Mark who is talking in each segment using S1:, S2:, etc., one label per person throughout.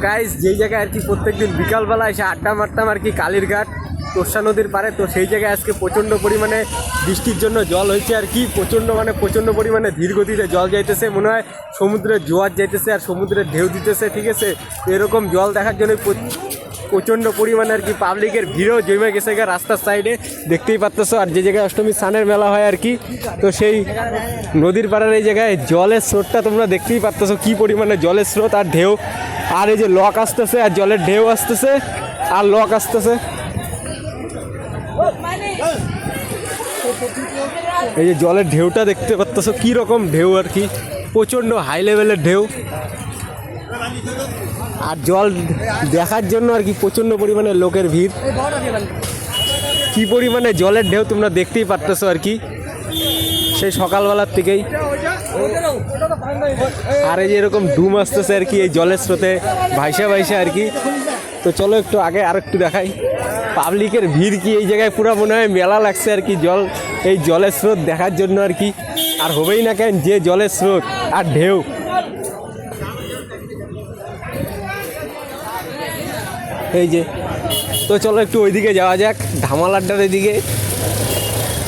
S1: তো গাইস যেই জায়গায় আর কি প্রত্যেকদিন বিকালবেলা এসে আড্ডা মারতাম আর কি কালীরঘাট তোষা নদীর পারে তো সেই জায়গায় আজকে প্রচণ্ড পরিমাণে বৃষ্টির জন্য জল হয়েছে আর কি, প্রচণ্ড মানে প্রচণ্ড পরিমাণে ধীর গতিতে জল যাইতেছে, মনে হয় সমুদ্রের জোয়ার যাইতেছে আর সমুদ্রের ঢেউ দিতেছে, ঠিক আছে? এরকম জল দেখার জন্য প্রচণ্ড পরিমাণে আর কি পাবলিকের ভিড়ও জমে গেছে গা রাস্তার সাইডে, দেখতেই পারতেছো। আর যে জায়গায় অষ্টমী স্নানের মেলা হয় আর কি, তো সেই নদীর পাড়ার এই জায়গায় জলের স্রোতটা তোমরা দেখতেই পাচ্তেছো কি পরিমাণে জলের স্রোত আর ঢেউ। আর এই যে লক আসতেছে আর জলের ঢেউ আসতেছে, আর লক আসতেছে। এই যে জলের ঢেউটা দেখতে পাচ্তেছো, কি রকম ঢেউ আর কি? প্রচণ্ড হাই লেভেলের ঢেউ। আর জল দেখার জন্য আর কি প্রচণ্ড পরিমাণে লোকের ভিড়। কি পরিমাণে জলের ঢেউ তোমরা দেখতেই পারতেছো আর কি। সেই সকালবেলার থেকেই আর এই যে এরকম ডুম আসতেছে আর কি, এই জলের স্রোতে ভাইসা ভাইসা আর কি। তো চলো একটু আগে আর একটু দেখাই। পাবলিকের ভিড় কি এই জায়গায় পুরো মনে হয় মেলা লাগছে আর কি, জল, এই জলের স্রোত দেখার জন্য আর কি। আর হবেই না কেন যে জলের স্রোত আর ঢেউ। এই যে, তো চলো একটু ওইদিকে যাওয়া যাক, ধামাল আড্ডার দিকে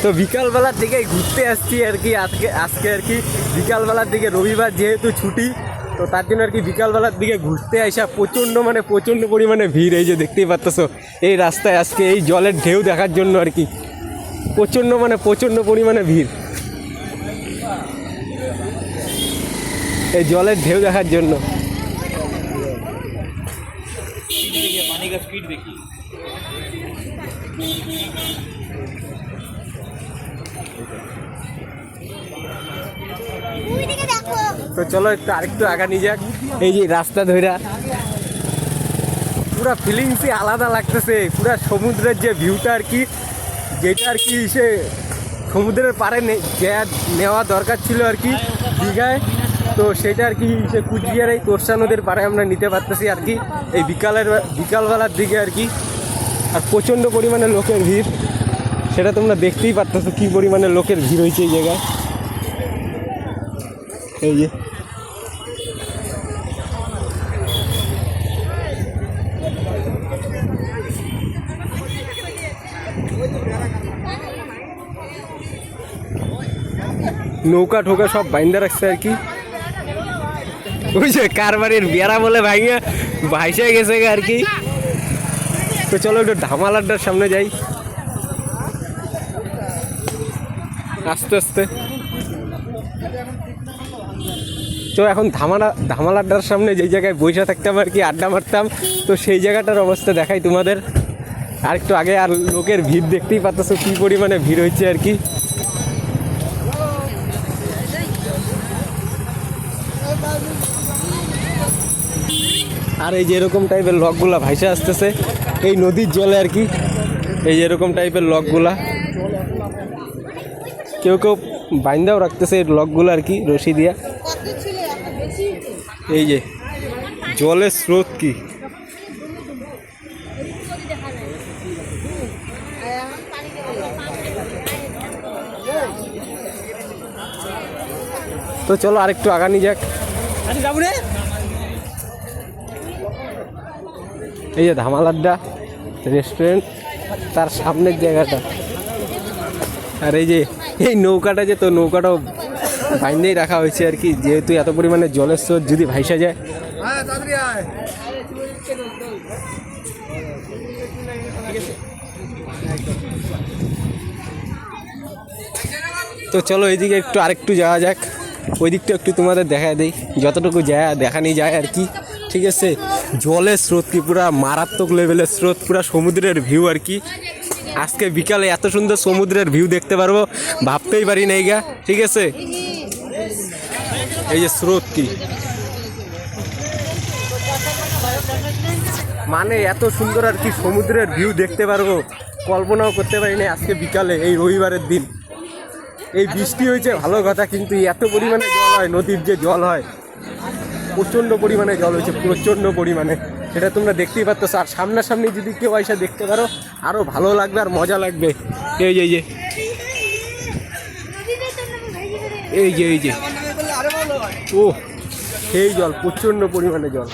S1: তো বিকালবেলার দিকে ঘুরতে আসছি আর কি, আজকে আজকে আর কি। বিকালবেলার দিকে রবিবার যেহেতু ছুটি, তো তার জন্য আর কি বিকালবেলার দিকে ঘুরতে আসা প্রচণ্ড মানে প্রচণ্ড পরিমাণে ভিড়। এই যে দেখতেই পারতেছো এই রাস্তায় আজকে এই জলের ঢেউ দেখার জন্য আর কি প্রচণ্ড মানে প্রচণ্ড পরিমাণে ভিড়। এই জলের ঢেউ দেখার জন্য।
S2: দেখি
S1: তো চলো একটু আরেকটু আগা নিয়ে যাক। এই যে রাস্তা ধইরা। পুরা ফিলিংসই আলাদা লাগতেছে। পুরা সমুদ্রের যে ভিউটা আর কি, যেটা আর কি সে সমুদ্রের যা নেওয়া দরকার ছিল আর কি দীঘায়, তো সেটা আর কি সে কুচবিহার এই তোরসা নদীর পাড়ে আমরা নিতে পারতেছি আর কি। এই বিকালের বিকালবেলার দিকে আর কি। আর প্রচণ্ড পরিমাণে লোকের ভিড়। সেটা তোমরা দেখতেই পারতেছো কী পরিমাণে লোকের ভিড় হয়েছে এই জায়গায়। এই যে। নৌকা ঠোকা সব বাইন্দা রাখছে আর কি। যে কারবারের বেড়া বলে ভাইয়া ভাইসে গেছে আর কি। তো চলো একটু ধামাল আড্ডার সামনে যাই। আস্তে আস্তে। তো এখন ধামালা ধামাল আড্ডার সামনে যেই জায়গায় বসে থাকতাম আর কি, আড্ডা মারতাম, তো সেই জায়গাটার অবস্থা দেখাই তোমাদের। আর একটু আগে আর লোকের ভিড় দেখতেই পাচ্ছ কী পরিমাণে ভিড় হচ্ছে আর কি। আর এই যে এরকম টাইপের লকগুলা ভাইসে আসতেছে, এই নদীর জলে আর কি, এই যে এরকম টাইপের লকগুলা। কেউ কেউ বাইন্দাও রাখতেছে এই লকগুলো আর কি, রশি দিয়া। এই যে জলের স্রোত কি? তো চলো আরেকটু আগানি যাক। এই যে ধামাল আড্ডা রেস্টুরেন্ট তার সামনের জায়গাটা। আর এই যে এই নৌকাটা যে তো নৌকাটাও বাইন্দেই রাখা হয়েছে আর কি, যেহেতু এত পরিমাণে জলের স্রোত যদি ভাইসা যায়। তো চলো এইদিকে একটু আরেকটু যাওয়া যাক। ওই দিকটা একটু তোমাদের দেখা দেই, যতটুকু যায় দেখানি যায় আর কি। ঠিক আছে? জলের স্রোত কি পুরা মারাত্মক লেভেলের স্রোত, পুরা সমুদ্রের ভিউ আর কি। আজকে বিকালে এত সুন্দর সমুদ্রের ভিউ দেখতে পারব, ভাবতেই পারি নাই গা। ঠিক আছে? এই যে স্রোত কি? মানে এত সুন্দর আর কি সমুদ্রের ভিউ দেখতে পারব। কল্পনাও করতে পারি না আজকে বিকালে, এই রবিবারের দিন। এই বৃষ্টি হয়েছে, ভালো কথা, কিন্তু এত পরিমাণে জল হয়, নদীর যে জল হয়, প্রচণ্ড পরিমাণে জল হয়েছে, প্রচণ্ড পরিমাণে। সেটা তোমরা দেখতেই পাচ্ছ আর সামনাসামনি যদি কেউ এসে দেখতে পারো আরও ভালো লাগবে আর মজা লাগবে। এই যে এই যে। এই যে এই যে। ও সেই জল, প্রচণ্ড পরিমাণে জল।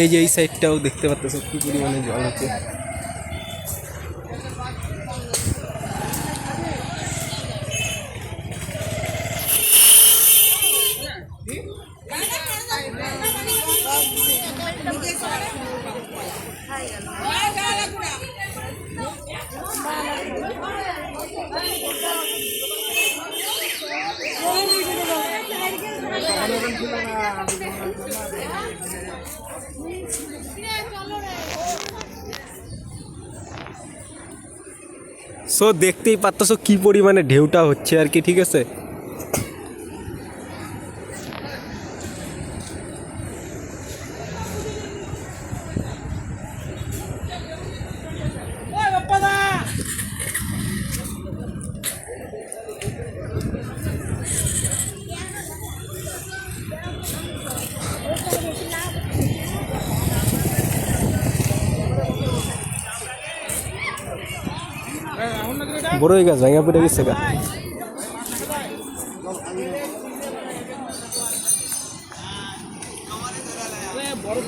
S1: এই যে এই সাইডটাও দেখতে পাচ্ছ কি পরিমাণে জল আছে। সো দেখতেই পারতো কি পরিমাণে ঢেউটা হচ্ছে আর কি ঠিক আছে? বড়ই গাছ ভাঙা পড়ে গেছে গা
S3: বড়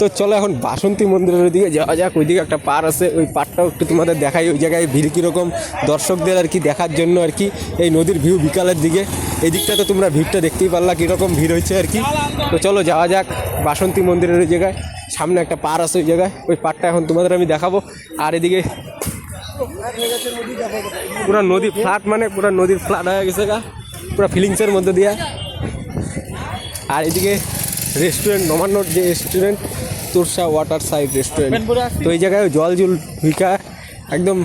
S1: তো চলো এখন বাসন্তী মন্দিরের ওইদিকে যাওয়া যাক, ওইদিকে একটা পার আছে, ওই পারটাও একটু তোমাদের দেখাই, ওই জায়গায় ভিড় কীরকম, দর্শকদের আর কি দেখার জন্য আর কি, এই নদীর ভিউ বিকালের দিকে। এই দিকটা তো তোমরা ভিড়টা দেখতেই পারলা, কীরকম ভিড় হয়েছে আর কি। তো চলো যাওয়া যাক বাসন্তী মন্দিরের ওই জায়গায়, সামনে একটা পার আছে ওই জায়গায়, ওই পারটা এখন তোমাদের আমি দেখাবো। আর এদিকে পুরা নদী ফ্ল্যাট মানে পুরা নদীর ফ্ল্যাট হয়ে গেছে গা। পুরা ফিলিংসের মধ্যে দিয়া। আর এদিকে রেস্টুরেন্ট নবান্নর যে restaurant Torsa water side restaurant তো এই জায়গায় জল জুল ভিকা একদম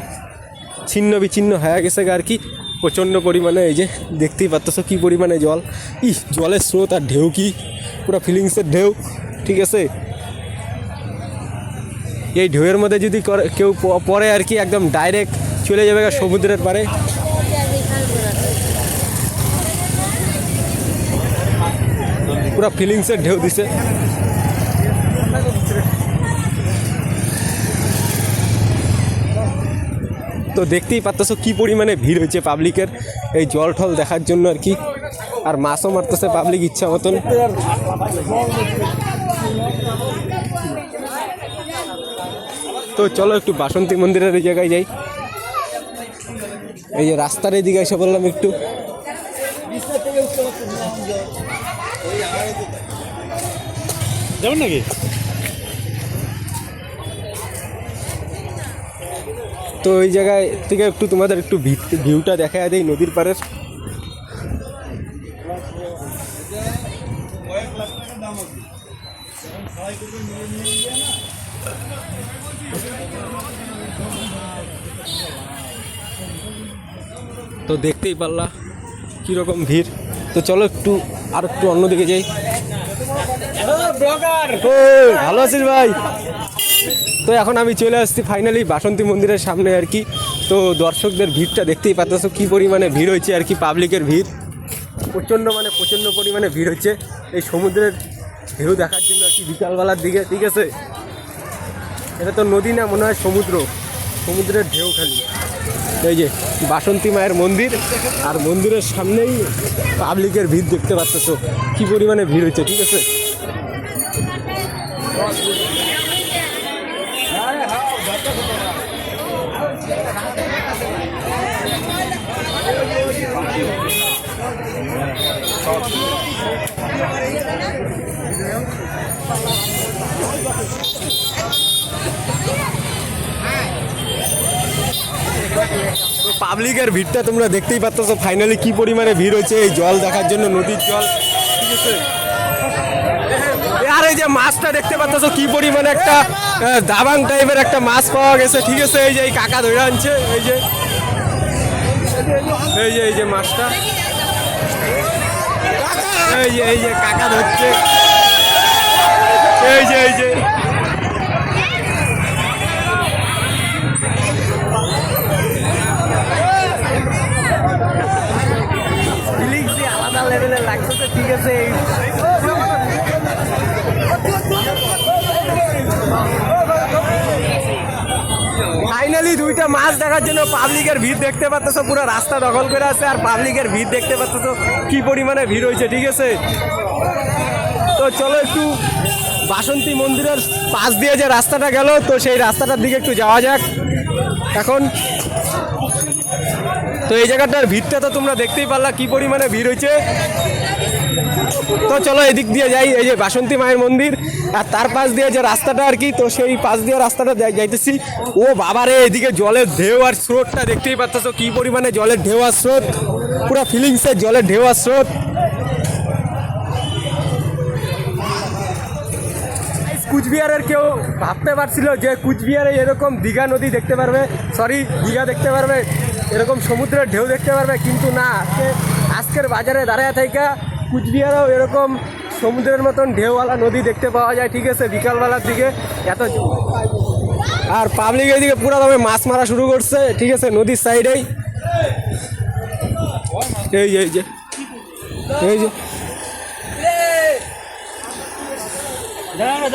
S1: ছিন্ন বিচ্ছিন্ন হয়ে গেছে আর কি। প্রচণ্ড পরিমাণে এই যে দেখতেই পাচ্ছ কী পরিমাণে জল। ই জলের স্রোত আর ঢেউ কি? পুরো ফিলিংসের ঢেউ। ঠিক আছে? এই ঢেউয়ের মধ্যে যদি কেউ প- পড়ে আর কি, একদম ডাইরেক্ট চলে যাবে সমুদ্রের পারে পুরো ফিলিংসের ঢেউ দিছে। তো দেখতেই পাচ্ছ কি পরিমাণে ভিড় হয়েছে পাবলিকের এই জল ঠল দেখার জন্য আর কি। আর মাছও মারতেছে পাবলিক ইচ্ছা মতন। তো চলো একটু বাসন্তী মন্দিরের এই জায়গায় যাই। এই যে রাস্তার এদিকে এসে বললাম একটু।
S3: যাবেন নাকি?
S1: তো ওই জায়গায় থেকে একটু তোমাদের একটু ভিউ- ভিউটা দেখা দেয় নদীর পাড়ের তো দেখতেই পারলা কীরকম ভিড়। তো চলো একটু আর একটু অন্যদিকে যাই। ভালো আছিস ভাই? তো এখন আমি চলে আসছি ফাইনালি বাসন্তী মন্দিরের সামনে আর কি। তো দর্শকদের ভিড়টা দেখতেই পাচ্ছ কি পরিমাণে ভিড় হয়েছে আর কি পাবলিকের ভিড়। প্রচণ্ড মানে প্রচণ্ড পরিমাণে ভিড় হচ্ছে এই সমুদ্রের ঢেউ দেখার জন্য আর কি বিকালবেলার দিকে, ঠিক আছে? এটা তো নদী না, মনে হয় সমুদ্র। সমুদ্রের ঢেউ খালি। এই যে বাসন্তী মায়ের মন্দির, আর মন্দিরের সামনেই পাবলিকের ভিড় দেখতে পাচ্ছ। কি পরিমাণে ভিড় হচ্ছে, ঠিক আছে? পাবলিকের ভিড়টা তোমরা দেখতেই পাচ্ছ। ফাইনালি কি পরিমাণে ভিড় হচ্ছে এই জল দেখার জন্য, নদীর জল। ঠিক আছে আর এই যে মাছটা দেখতে পাচ্ছ, কি পরিমাণে একটা দাবাং টাইপের একটা মাছ পাওয়া গেছে। ঠিক আছে, এই যে এই কাকা ধরে আনছে, এই যে এই যে এই যে মাছটা। এই যে এই যে কাকা ধরছে। এই যে এই যে। ঠিক আছে। ফাইনালি দুইটা মাছ দেখার জন্য পাবলিকের ভিড় দেখতে পাচ্ছ পুরো রাস্তা দখল করে আছে আর পাবলিকের ভিড় দেখতে পাচ্ছ কি পরিমাণে ভিড় হয়েছে, ঠিক আছে? তো চলো একটু বাসন্তী মন্দিরের পাশ দিয়ে যে রাস্তাটা গেল, তো সেই রাস্তাটার দিকে একটু যাওয়া যাক। এখন তো এই জায়গাটার ভিড়টা তো তোমরা দেখতেই পারলা, কি পরিমাণে ভিড় হয়েছে। তো চলো এদিক দিয়ে যাই, এই যে বাসন্তী মায়ের মন্দির, আর তার পাশ দিয়ে যে রাস্তাটা আর কি, তো সেই পাশ দিয়ে রাস্তাটা যাইতেছি। ও বাবারে এদিকে জলের ঢেউ আর স্রোতটা দেখতেই পাচ্ছ কি পরিমাণে জলের ঢেউ আর স্রোত। পুরো ফিলিংসের জলের ঢেউ আর স্রোত। কুচবিহারের কেউ ভাবতে পারছিল যে কুচবিহারে এরকম দীঘা নদী দেখতে পারবে। সরি দীঘা দেখতে পারবে, এরকম সমুদ্রের ঢেউ দেখতে পারবে, কিন্তু না, আজকে আজকের বাজারে দাঁড়ায় থাইকা কুচবিহারেও এরকম সমুদ্রের মতন ঢেউওয়ালা নদী দেখতে পাওয়া যায়, ঠিক আছে? বিকালবেলার দিকে এত আর পাবলিক এদিকে পুরো তবে মাছ মারা শুরু করছে, ঠিক আছে? নদীর সাইডেই। এই যে এই যে এই যে।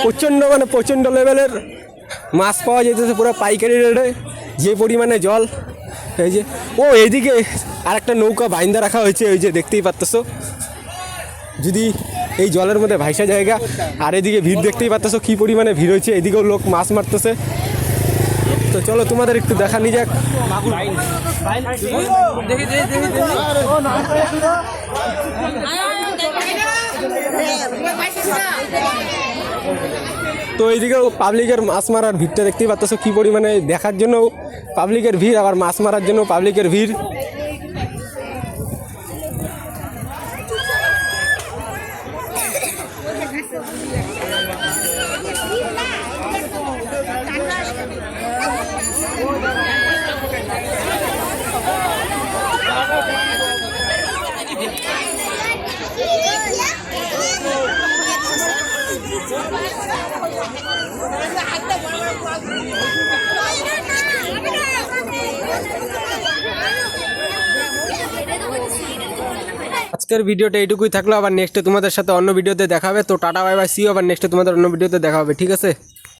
S1: প্রচণ্ড মানে প্রচণ্ড লেভেলের মাছ পাওয়া যেতেছে পুরো পাইকারি রেটে যে পরিমাণে জল। এই যে, ও এইদিকে আর একটা নৌকা বাইন্দা রাখা হয়েছে ওই যে দেখতেই পারতেছো। যদি এই জলের মধ্যে ভাইসা জায়গা, আর এদিকে ভিড় দেখতেই পারতেছো কী পরিমাণে ভিড় হয়েছে, এদিকেও লোক মাছ মারতেছে। তো চলো তোমাদের একটু দেখা নিয়ে যাক। তো এইদিকেও পাবলিকের মাছ মারার ভিড়টা দেখতেই পাচ্ছ কী পরিমাণে দেখার জন্য পাবলিকের ভিড়, আবার মাছ মারার জন্য পাবলিকের ভিড়। আজকের ভিডিওটা এইটুকুই থাকল, আবার নেক্সটে তোমাদের সাথে অন্য ভিডিওতে দেখাবে। তো টাটা বাই বাই সিও আবার নেক্সটে তোমাদের অন্য ভিডিওতে দেখা হবে ঠিক আছে?